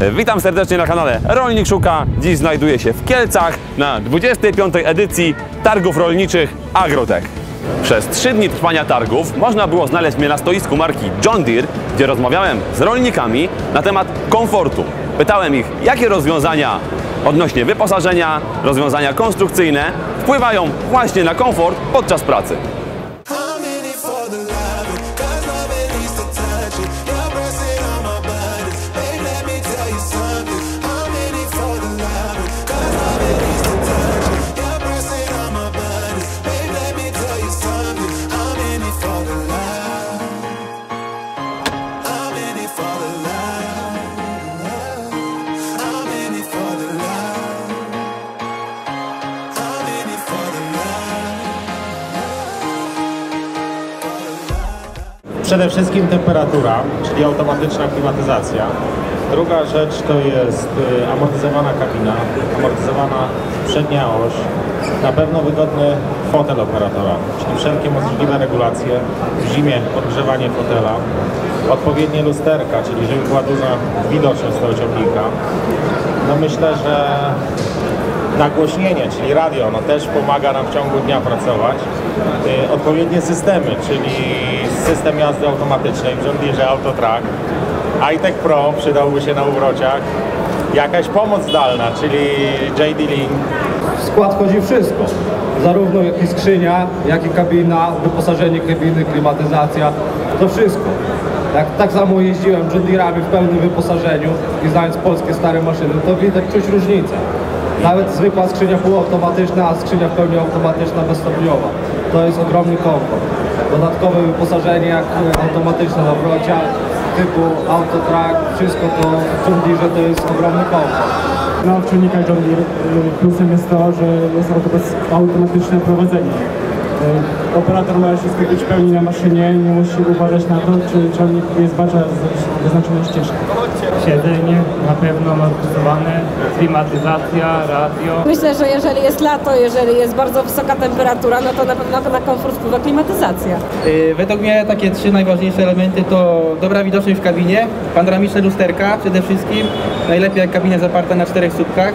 Witam serdecznie na kanale Rolnik Szuka. Dziś znajduję się w Kielcach na 25. edycji targów rolniczych Agrotech. Przez trzy dni trwania targów można było znaleźć mnie na stoisku marki John Deere, gdzie rozmawiałem z rolnikami na temat komfortu. Pytałem ich, jakie rozwiązania odnośnie wyposażenia, rozwiązania konstrukcyjne wpływają właśnie na komfort podczas pracy. Przede wszystkim temperatura, czyli automatyczna klimatyzacja. Druga rzecz to jest y, amortyzowana kabina, amortyzowana przednia oś, na pewno wygodny fotel operatora, czyli wszelkie możliwe regulacje, w zimie podgrzewanie fotela, odpowiednie lusterka, czyli żeby była duża widoczność tego ciągnika. No myślę, że nagłośnienie, czyli radio, no też pomaga nam w ciągu dnia pracować. Y, Odpowiednie systemy, czyli system jazdy automatycznej w John Autotrack, iTech Pro przydałby się na uwrociach, jakaś pomoc zdalna, czyli JD Link, W skład wchodzi wszystko. Zarówno jak i skrzynia, jak i kabina, wyposażenie kabiny, klimatyzacja, to wszystko. Jak tak samo jeździłem John Deere'ami w pełnym wyposażeniu i znając polskie stare maszyny, to widać czuć różnicę. Nawet zwykła skrzynia półautomatyczna, a skrzynia w pełni automatyczna, bezstopniowa. To jest ogromny komfort. Dodatkowe wyposażenie jak automatyczne nawrocia, typu Autotrack, wszystko to w Deere to jest ogromny komfort. W silnikach John Deere y, plusem jest to, że jest auto- automatyczne prowadzenie. Y, Operator może się skupić w pełni na maszynie, nie musi uważać na to, czy ciągnik nie zbacza z wyznaczonej ścieżki. Siedzenie na pewno amortyzowane, klimatyzacja, radio. Myślę, że jeżeli jest lato, jeżeli jest bardzo wysoka temperatura, no to na pewno na komfort wpływa klimatyzacja. Y, Według mnie takie trzy najważniejsze elementy to dobra widoczność w kabinie, panoramiczne lusterka przede wszystkim, najlepiej jak kabina zaparta na czterech słupkach,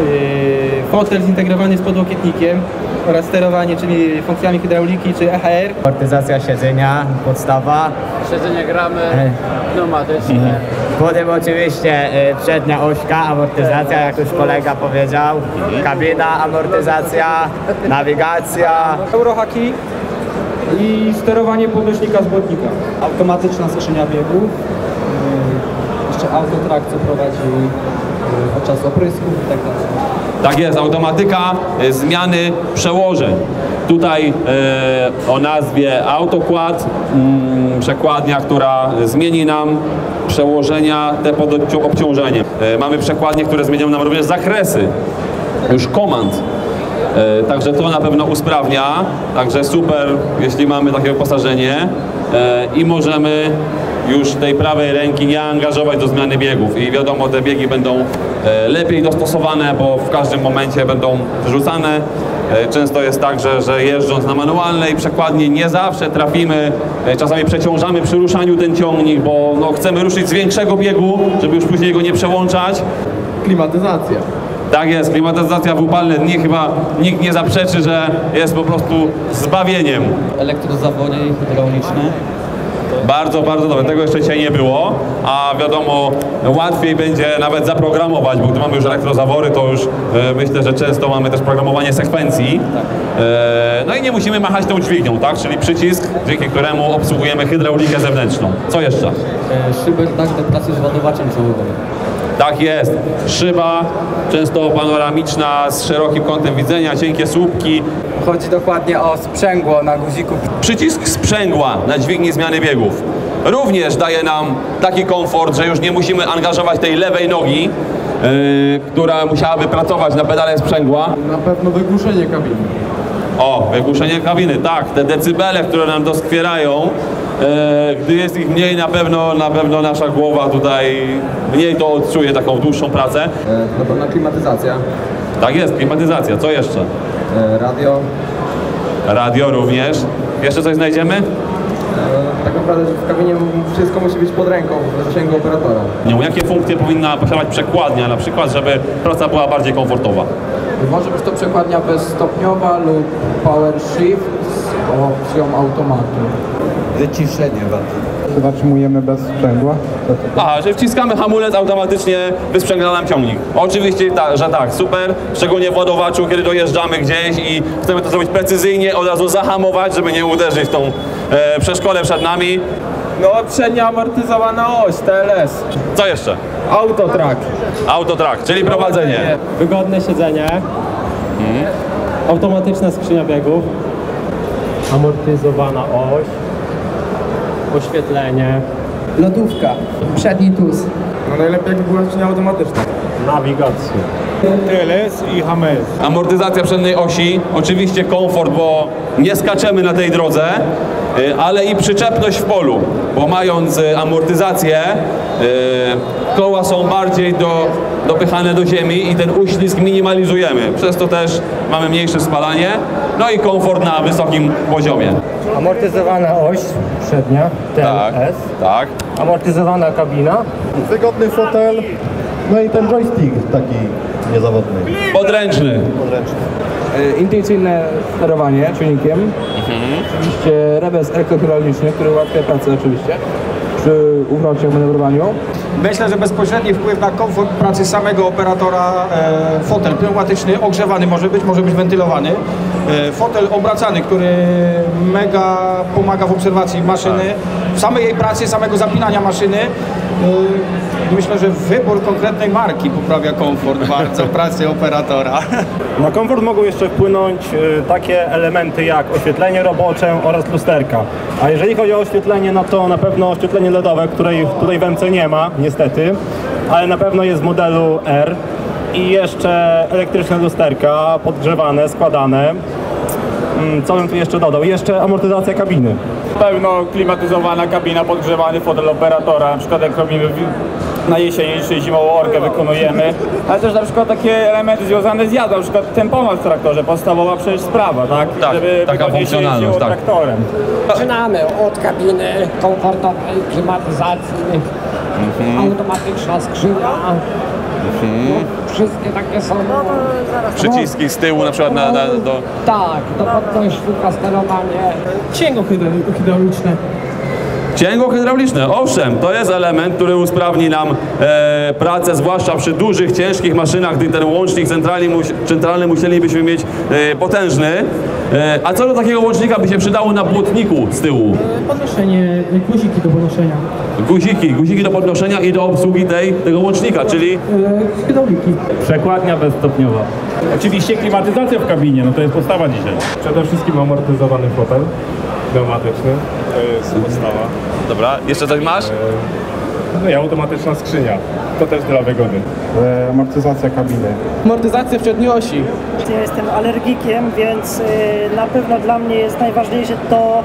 yy, fotel zintegrowany z podłokietnikiem oraz sterowanie, czyli funkcjami hydrauliki czy EHR. Amortyzacja siedzenia, podstawa. Siedzenie gramy, pneumatyczne. Potem oczywiście y, przednia ośka, amortyzacja, jak już kolega powiedział. Kabina, amortyzacja, nawigacja. Eurohaki i sterowanie podnośnika z błotnika. Automatyczna skrzynia biegów. Y, Jeszcze autotrack, co prowadzi y, podczas oprysków i tak dalej. Tak jest, automatyka e, zmiany przełożeń. Tutaj e, o nazwie AutoQuad, mm, przekładnia, która zmieni nam przełożenia te pod obcią- obciążeniem. E, mamy przekładnie, które zmienią nam również zakresy, już komand. E, Także to na pewno usprawnia, także super, jeśli mamy takie wyposażenie e, i możemy już tej prawej ręki nie angażować do zmiany biegów i wiadomo, te biegi będą e, lepiej dostosowane, bo w każdym momencie będą wrzucane. E, Często jest tak, że, że jeżdżąc na manualnej przekładni nie zawsze trafimy, e, czasami przeciążamy przy ruszaniu ten ciągnik, bo no, chcemy ruszyć z większego biegu, żeby już później go nie przełączać. Klimatyzacja. Tak jest, klimatyzacja w upalne dni chyba nikt nie zaprzeczy, że jest po prostu zbawieniem. Elektrozawory hydrauliczne. Bardzo, bardzo dobre. Tego jeszcze dzisiaj nie było, a wiadomo, łatwiej będzie nawet zaprogramować, bo gdy mamy już elektrozawory, to już e, myślę, że często mamy też programowanie sekwencji. E, no i nie musimy machać tą dźwignią, tak? Czyli przycisk, dzięki któremu obsługujemy hydraulikę zewnętrzną. Co jeszcze? Szyber tak do pracy z ładowaczem czołowym. Tak jest. Szyba, często panoramiczna, z szerokim kątem widzenia, cienkie słupki, Chodzi dokładnie o sprzęgło na guziku. Przycisk sprzęgła na dźwigni zmiany biegów również daje nam taki komfort, że już nie musimy angażować tej lewej nogi, yy, która musiałaby pracować na pedale sprzęgła. Na pewno wygłuszenie kabiny. O, wygłuszenie kabiny, tak, te decybele, które nam doskwierają, gdy jest ich mniej, na pewno, na pewno nasza głowa tutaj mniej to odczuje taką dłuższą pracę. Na pewno klimatyzacja, Tak jest, klimatyzacja, co jeszcze? radio, Radio również. Jeszcze coś znajdziemy? Tak naprawdę, że w kabinie wszystko musi być pod ręką, w zasięgu operatora. Nią, Jakie funkcje powinna posiadać przekładnia na przykład, żeby praca była bardziej komfortowa? Może być to przekładnia bezstopniowa lub power shift z opcją automatu. Wyciszenie wady. Zatrzymujemy bez sprzęgła. Aha, że wciskamy hamulec, automatycznie wysprzęgla nam ciągnik. Oczywiście, ta, że tak, super, szczególnie w ładowaczu, kiedy dojeżdżamy gdzieś i chcemy to zrobić precyzyjnie, od razu zahamować, żeby nie uderzyć w tą e, przeszkodę przed nami. No przednia amortyzowana oś, TLS. Co jeszcze? Autotrack. Autotrack, czyli prowadzenie. Wygodne siedzenie. Automatyczna skrzynia biegów. Amortyzowana oś. Oświetlenie. Lodówka. Przedni tuz. No najlepiej jakby była skrzynia automatyczna. Nawigacja. TLS i HMS. Amortyzacja przedniej osi, oczywiście komfort, bo nie skaczemy na tej drodze, y, ale i przyczepność w polu, bo mając y, amortyzację, y, koła są bardziej do, dopychane do ziemi i ten uślizg minimalizujemy. Przez to też mamy mniejsze spalanie, no i komfort na wysokim poziomie. Amortyzowana oś przednia, Tak, TLS. tak. Amortyzowana kabina. Wygodny fotel, no i ten joystick taki niezawodny. Podręczny. Intuicyjne sterowanie czujnikiem. Oczywiście rewers elektrohydrauliczny, który ułatwia pracę oczywiście przy ufrocznym manewrowaniu. Myślę, że bezpośredni wpływ na komfort pracy samego operatora e, fotel pneumatyczny, ogrzewany może być, może być wentylowany. E, fotel obracany, który mega pomaga w obserwacji maszyny, w samej jej pracy, samego zapinania maszyny. E, myślę, że wybór konkretnej marki poprawia komfort bardzo pracy operatora. Na komfort mogą jeszcze wpłynąć e, takie elementy jak oświetlenie robocze oraz lusterka. A jeżeli chodzi o oświetlenie, no to na pewno oświetlenie LEDowe, której tutaj w MC nie ma, niestety, ale na pewno jest w modelu R. I jeszcze elektryczne lusterka, podgrzewane, składane. Mm, Co bym tu jeszcze dodał? Jeszcze amortyzacja kabiny. Pełno klimatyzowana kabina, podgrzewany fotel operatora, na przykład jak robimy na jesieni czy zimową orkę wykonujemy, ale też na przykład takie elementy związane z jazdą, na przykład tempomat w traktorze, podstawowa przecież sprawa, tak? Tak, Żeby taka funkcjonalność, tak. traktorem. Zaczynamy od kabiny komfortowej, klimatyzacji, automatyczna skrzynia. No, wszystkie takie są. Przyciski z tyłu na przykład na, na, do... Tak, do podnośnika sterowanie. Cięgo hydrauliczne. Cięgo hydrauliczne, owszem, to jest element, który usprawni nam e, pracę, zwłaszcza przy dużych, ciężkich maszynach, gdy ten łącznik centralny, mus, centralny musielibyśmy mieć e, potężny. E, a co do takiego łącznika by się przydało na błotniku z tyłu? Podnoszenie, guziki do podnoszenia. Guziki, guziki do podnoszenia i do obsługi tej, tego łącznika, czyli Hydrauliki. Przekładnia bezstopniowa. Oczywiście klimatyzacja w kabinie, no to jest podstawa dzisiaj. Przede wszystkim amortyzowany fotel pneumatyczny, to jest podstawa. Dobra, jeszcze coś masz? No i automatyczna skrzynia, to też dla wygody. amortyzacja kabiny. Amortyzacja w przedniej osi. Ja jestem alergikiem, więc y, na pewno dla mnie jest najważniejsze to,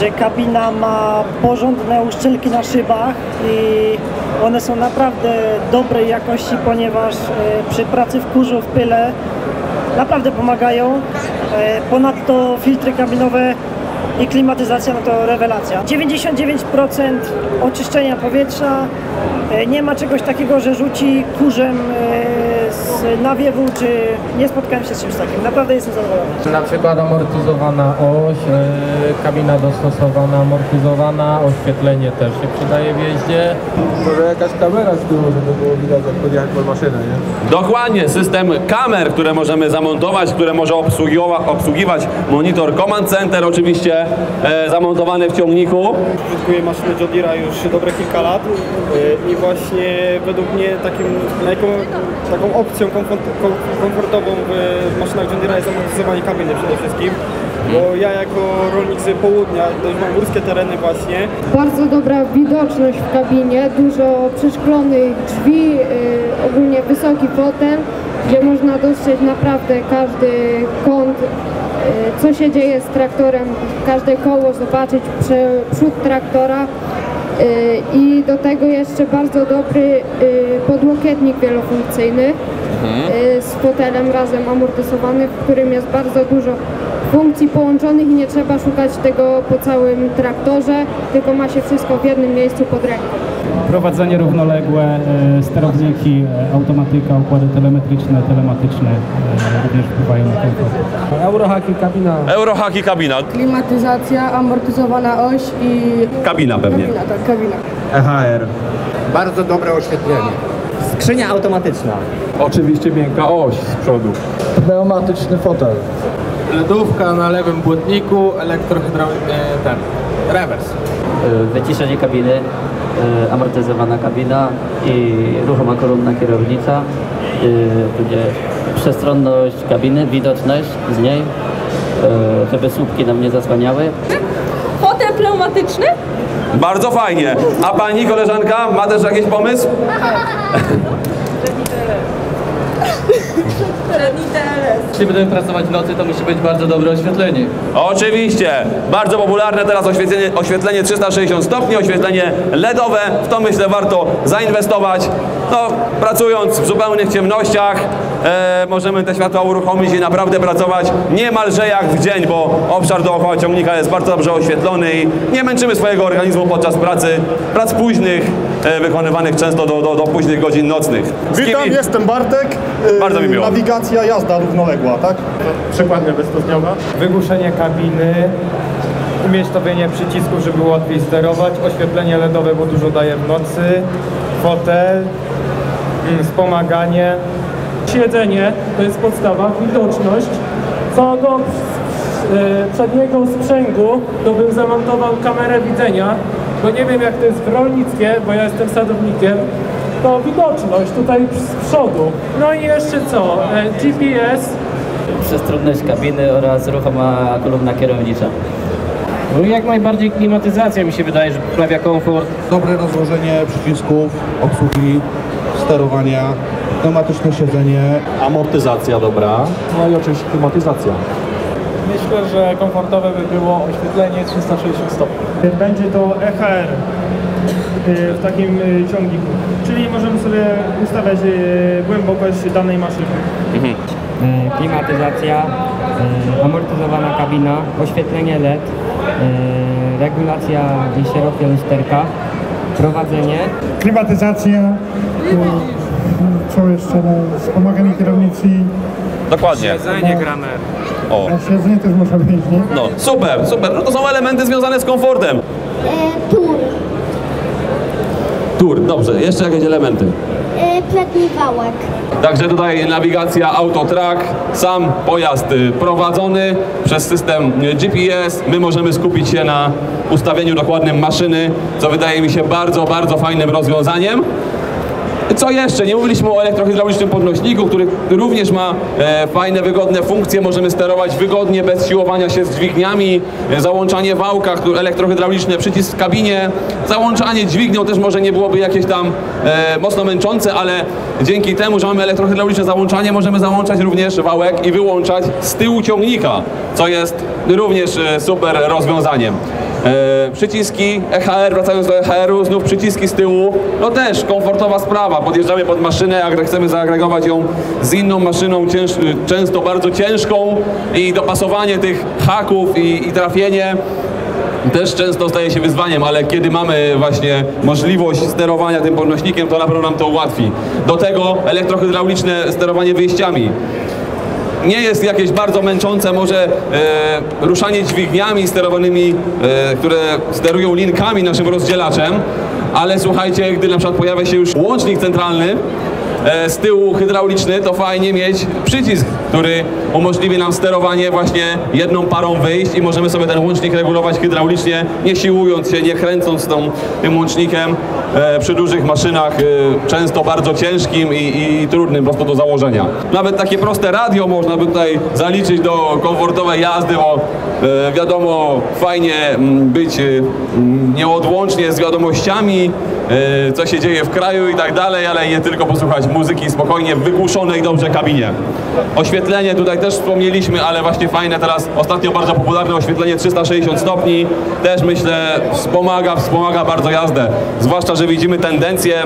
że kabina ma porządne uszczelki na szybach i one są naprawdę dobrej jakości, ponieważ y, przy pracy w kurzu, w pyle naprawdę pomagają. Y, Ponadto filtry kabinowe i klimatyzacja no to rewelacja. 99% oczyszczenia powietrza. Y, Nie ma czegoś takiego, że rzuci kurzem y, z nawiewu, czy nie spotkałem się z czymś takim. Naprawdę jestem zadowolony. Na przykład amortyzowana oś, e, kabina dostosowana, amortyzowana, oświetlenie też się przydaje w jeździe. Może jakaś kamera z tyłu, żeby było widać jak podjechać pod maszynę, nie? Dokładnie, system kamer, które możemy zamontować, które może obsługiwa- obsługiwać monitor Command Center, oczywiście e, zamontowany w ciągniku. Użytkuję maszyny John Deere'a już dobre kilka lat i właśnie według mnie takim, najką, taką opcją komfort, kom- komfortową w maszynach John jest amortyzowanie kabiny przede wszystkim. Bo ja jako rolnik z południa, dość mam górskie tereny właśnie, Bardzo dobra widoczność w kabinie, dużo przeszklonych drzwi, y, ogólnie wysoki fotel, gdzie można dostrzec naprawdę każdy kąt, y, co się dzieje z traktorem, każde koło, zobaczyć przód traktora. Y, I do tego jeszcze bardzo dobry y, podłokietnik wielofunkcyjny y, z fotelem razem amortyzowany, w którym jest bardzo dużo funkcji połączonych i nie trzeba szukać tego po całym traktorze, tylko ma się wszystko w jednym miejscu pod ręką. Prowadzenie równoległe, e, sterowniki, e, automatyka, układy telemetryczne, telematyczne e, również wpływają na komfort. Eurohaki kabina. Eurohaki kabina. Klimatyzacja, amortyzowana oś i... Kabina pewnie. Kabina, tak, kabina. EHR. Bardzo dobre oświetlenie. Skrzynia automatyczna. Oczywiście miękka oś z przodu. Pneumatyczny fotel. Lodówka na lewym błotniku, elektrohydraulik, ten, rewers. wyciszenie kabiny, amortyzowana kabina i ruchoma kolumna kierownica, y, przestronność kabiny, widoczność z niej, y, żeby słupki nam nie zasłaniały. Fotel pneumatyczny? Bardzo fajnie. A pani koleżanka ma też jakiś pomysł? Jeśli będziemy pracować nocy, to musi być bardzo dobre oświetlenie. Oczywiście. Bardzo popularne teraz oświetlenie, oświetlenie 360 stopni, oświetlenie LEDowe. W to myślę warto zainwestować. No, pracując w zupełnych ciemnościach e, możemy te światła uruchomić i naprawdę pracować niemalże jak w dzień, bo obszar dookoła ciągnika jest bardzo dobrze oświetlony i nie męczymy swojego organizmu podczas pracy, prac późnych, wykonywanych często do, do, do późnych godzin nocnych. Z Witam, kim- jestem Bartek. Yy, Bardzo mi miło. Nawigacja, jazda równoległa, tak? Przekładnia bezstopniowa. Wygłuszenie kabiny, umiejscowienie przycisków, żeby łatwiej sterować, oświetlenie LEDowe, bo dużo daje w nocy, fotel, mm, wspomaganie. Siedzenie to jest podstawa, widoczność. Co do e, przedniego sprzęgu, to bym zamontował kamerę widzenia, bo nie wiem jak to jest w rolnictwie, bo ja jestem sadownikiem. To widoczność tutaj z przodu. No i jeszcze co? E, GPS, Przestronność kabiny oraz ruchoma kolumna kierownicza. No i jak najbardziej klimatyzacja mi się wydaje, że poprawia komfort. Dobre rozłożenie przycisków, obsługi, sterowania, pneumatyczne siedzenie. Amortyzacja dobra, no i oczywiście klimatyzacja. Myślę, że komfortowe by było oświetlenie 360 stopni. Będzie to EHR y, w takim y, ciągniku. Czyli możemy sobie ustawiać y, głębokość danej maszyny. E, klimatyzacja, amortyzowana kabina, oświetlenie LED, regulacja szerokie lusterka, prowadzenie. Klimatyzacja, co jeszcze, no, wspomaganie kierownicy, Dokładnie. Jedzenie gramer. O. siedzenie też być, nie? No, super, super. No to są elementy związane z komfortem. tur, Tur, dobrze. Jeszcze jakieś elementy? przedni wałek. Także tutaj nawigacja AutoTrack, sam pojazd y, prowadzony przez system y, GPS. My możemy skupić się na ustawieniu dokładnym maszyny, co wydaje mi się bardzo, bardzo fajnym rozwiązaniem. Co jeszcze? Nie mówiliśmy o elektrohydraulicznym podnośniku, który również ma e, fajne, wygodne funkcje. Możemy sterować wygodnie, bez siłowania się z dźwigniami. Załączanie wałka, który, elektrohydrauliczny przycisk w kabinie. Załączanie dźwignią też może nie byłoby jakieś tam e, mocno męczące, ale dzięki temu, że mamy elektrohydrauliczne załączanie, możemy załączać również wałek i wyłączać z tyłu ciągnika, co jest również e, super rozwiązaniem. E, przyciski EHR, wracając do EHR-u, znów przyciski z tyłu, no też komfortowa sprawa. Podjeżdżamy pod maszynę, jak chcemy zaagregować ją z inną maszyną, cięż, często bardzo ciężką i dopasowanie tych haków i, i trafienie też często staje się wyzwaniem, ale kiedy mamy właśnie możliwość sterowania tym podnośnikiem, to na pewno nam to ułatwi. Do tego elektrohydrauliczne sterowanie wyjściami nie jest jakieś bardzo męczące, może e, ruszanie dźwigniami sterowanymi, e, które sterują linkami naszym rozdzielaczem, ale słuchajcie, gdy na przykład pojawia się już łącznik centralny, e, z tyłu hydrauliczny, to fajnie mieć przycisk, który umożliwi nam sterowanie właśnie jedną parą wyjść i możemy sobie ten łącznik regulować hydraulicznie, nie siłując się, nie kręcąc tą, tym łącznikiem e, przy dużych maszynach, e, często bardzo ciężkim i, i, trudnym prostu do założenia. Nawet takie proste radio można by tutaj zaliczyć do komfortowej jazdy, bo e, wiadomo, fajnie mm, być e, mm, nieodłącznie z wiadomościami, e, co się dzieje w kraju i tak dalej, ale nie tylko posłuchać muzyki spokojnie w wygłuszonej dobrze kabinie. Oświetlenie tutaj też wspomnieliśmy, ale właśnie fajne teraz ostatnio bardzo popularne oświetlenie 360 stopni też myślę wspomaga, wspomaga bardzo jazdę. Zwłaszcza, że widzimy tendencję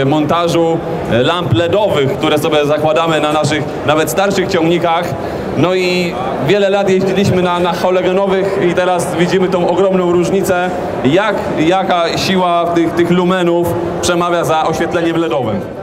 e, montażu e, lamp LEDowych, które sobie zakładamy na naszych nawet starszych ciągnikach. No i wiele lat jeździliśmy na, na i teraz widzimy tą ogromną różnicę, jak, jaka siła tych, tych lumenów przemawia za oświetleniem LEDowym.